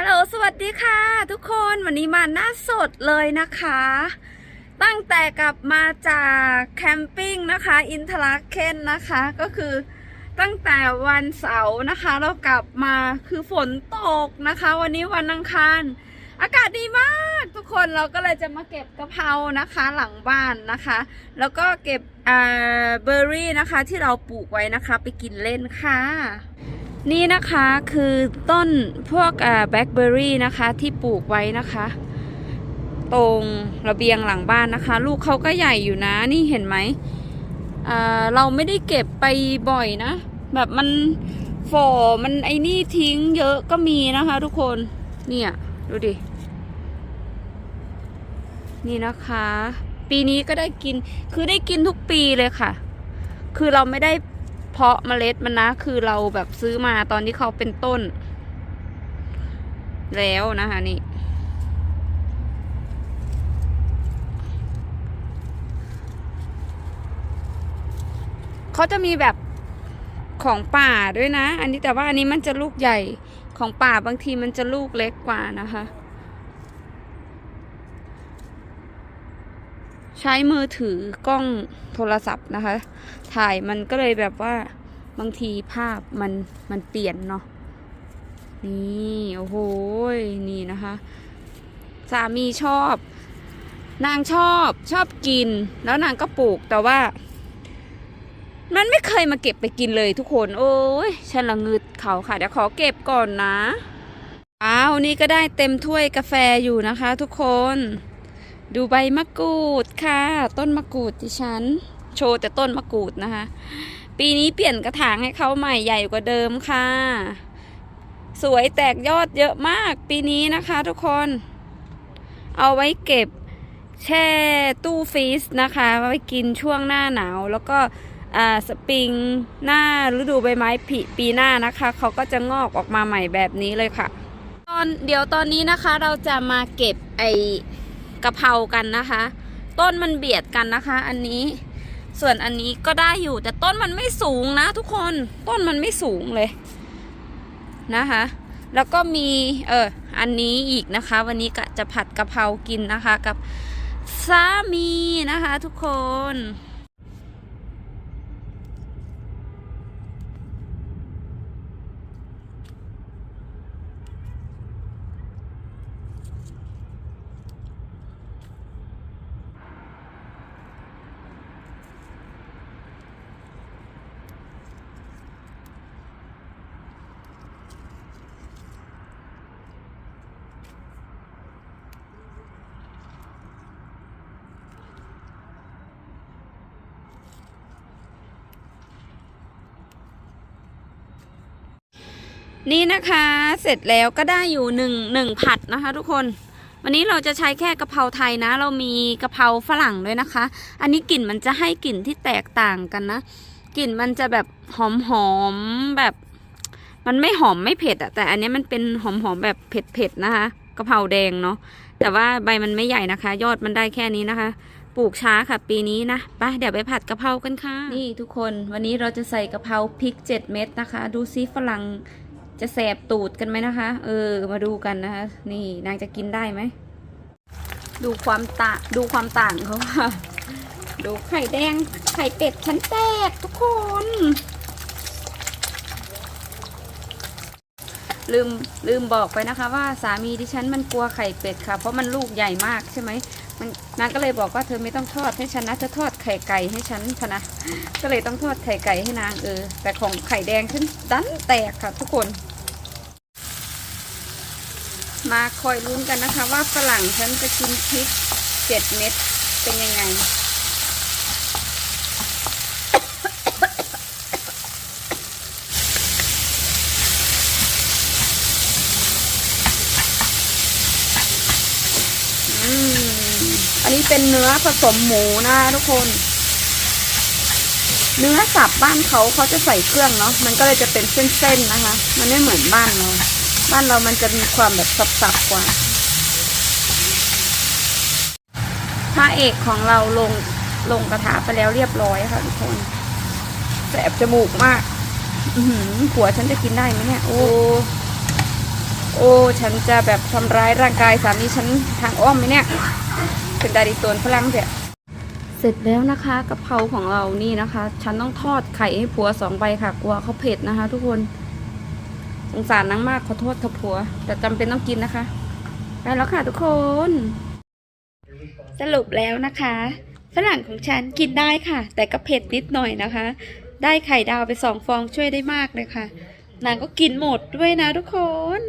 ฮัลโหลสวัสดีค่ะ ทุกคนวันนี้มาหน้าสดเลยนะคะ ตั้งแต่กลับมาจากแคมปิ้งนะคะ อินทราเคนนะคะ ก็คือตั้งแต่วันเสาร์นะคะ เรากลับมาคือฝนตกนะคะ วันนี้วันอังคาร อากาศดีมากทุกคนเราก็เลยจะมาเก็บกะเพรานะคะหลังบ้านนะคะ แล้วก็เก็บอ่าเบอร์รี่นะคะที่เราปลูกไว้นะคะ ไปกินเล่นค่ะ นี่นะคะคือต้นพวกแบล็คเบอร์รี่นะคะที่ปลูกไว้นะคะ ตรงระเบียงหลังบ้านนะคะ ลูกเขาก็ใหญ่อยู่นะ นี่เห็นไหมเราไม่ได้เก็บไปบ่อยนะ แบบมันฝ่อมันไอ้นี่ทิ้งเยอะก็มีนะคะ ทุกคนเนี่ยดูดิ นี่นะคะ ปีนี้ก็ได้กินคือได้กินทุกปีเลยค่ะ คือเราไม่ได้ เพาะเมล็ดมันนะ คือเราแบบซื้อมาตอนที่เขาเป็นต้น แล้วนะคะนี่เขาจะมีแบบของป่าด้วยนะ อันนี้แต่ว่าอันนี้มันจะลูกใหญ่ของป่าบางทีมันจะลูกเล็กกว่านะคะ ใช้มือถือกล้องโทรศัพท์นะคะ ถ่ายมันก็เลยแบบว่าบางทีภาพมันมันเปลี่ยนเนาะนี่โอ้โหนี่นะคะ สามีชอบ นางชอบชอบกิน แล้วนางก็ปลูกแต่ว่า มันไม่เคยมาเก็บไปกินเลยทุกคน โอ้ยฉันละงึดเขาค่ะ เดี๋ยวขอเก็บก่อนนะอ้าวนี่ก็ได้เต็มถ้วยกาแฟอยู่นะคะ ทุกคน ดูใบมะกรูดค่ะ ต้นมะกรูดดิฉัน โชว์แต่ต้นมะกรูดนะคะ ปีนี้เปลี่ยนกระถางให้เขาใหม่ใหญ่กว่าเดิมค่ะ สวยแตกยอดเยอะมากปีนี้นะคะทุกคน เอาไว้เก็บแช่ตู้ฟรีซนะคะไว้กินช่วงหน้าหนาวแล้วก็อ่าสปริงหน้าฤดูใบไม้ผลิปีหน้านะคะเขาก็จะงอกออกมาใหม่แบบนี้เลยค่ะ ตอนเดี๋ยวตอนนี้นะคะเราจะมาเก็บไอ กะเพรากันนะคะ ต้นมันเบียดกันนะคะ อันนี้ส่วนอันนี้ก็ได้อยู่แต่ต้นมันไม่สูงนะ ทุกคนต้นมันไม่สูงเลยนะคะ แล้วก็มีเอออันนี้อีกนะคะ วันนี้ก็จะผัดกะเพรากินนะคะกับสามีนะคะ ทุกคน นี่นะคะเสร็จแล้วก็ได้อยู่หนึ่งหนึ่งผัดนะคะทุกคน วันนี้เราจะใช้แค่กะเพราไทยนะ เรามีกะเพราฝรั่งด้วยนะคะ อันนี้กลิ่นมันจะให้กลิ่นที่แตกต่างกันนะกลิ่นมันจะแบบหอมหอมแบบ มันไม่หอมไม่เผ็ดอะแต่อันนี้มันเป็นหอมหอมแบบเผ็ดเผ็ดๆนะคะกะเพราแดงเนาะแต่ว่าใบมันไม่ใหญ่นะคะ ยอดมันได้แค่นี้นะคะปลูกช้าค่ะปีนี้นะไปเดี๋ยวไปผัดกะเพรากันค่ะ นี่ทุกคนวันนี้เราจะใส่กะเพราพริก 7 เม็ดนะคะ ดูซิฝรั่ง จะแสบตูดกันไหมนะคะ เออ มาดูกันนะคะ นี่นางจะกินได้ไหม ดูความตาดูความต่างเขาค่ะ ดูไข่แดง ไข่เป็ดชั้นแตกทุกคน ลืมลืมบอกไปนะคะ ว่าสามีดิฉันมันกลัวไข่เป็ดค่ะ เพราะมันลูกใหญ่มากใช่ไหมมันนางก็เลยบอกว่าเธอไม่ต้องทอดให้ฉันนะเธอทอดไข่ไก่ให้ฉันพะนะ ก็เลยต้องทอดไข่ไก่ให้นางเออ แต่ของไข่แดงฉันดันแตกค่ะทุกคน มาคอยลุ้นกันนะคะ ว่าฝรั่งฉันจะกินพริกเจ็ดเม็ดเป็นยังไง อันนี้เป็นเนื้อผสมหมูนะคะทุกคน เนื้อสับบ้านเขาเขาจะใส่เครื่องเนาะ มันก็เลยจะเป็นเส้นๆนะคะ มันไม่เหมือนบ้านเรา บ้านเรามันจะมีความแบบสับๆกว่าพระเอกของเราลงลงกระถาไปแล้วเรียบร้อยค่ะทุกคนแสบจมูกมากอือหัวฉันจะกินได้ไหมเนี่ย โอ้ โอ้ ฉันจะแบบทำร้ายร่างกายสามีฉันทางอ้อมไหมเนี่ย เป็นดาดิโตนฝรั่งเสียเสร็จแล้วนะคะกะเพราของเรานี่นะคะ ฉันต้องทอดไข่ให้ผัวสองใบค่ะ กลัวเขาเผ็ดนะคะ ทุกคน สงสารนางมากขอโทษค่ะผัว แต่จำเป็นต้องกินนะคะได้แล้วค่ะทุกคน สรุปแล้วนะคะฝรั่งของฉันกินได้ค่ะ แต่ก็เผ็ดนิดหน่อยนะคะ ได้ไข่ดาวไปสองฟองช่วยได้มากเลยค่ะ นางก็กินหมดด้วยนะทุกคน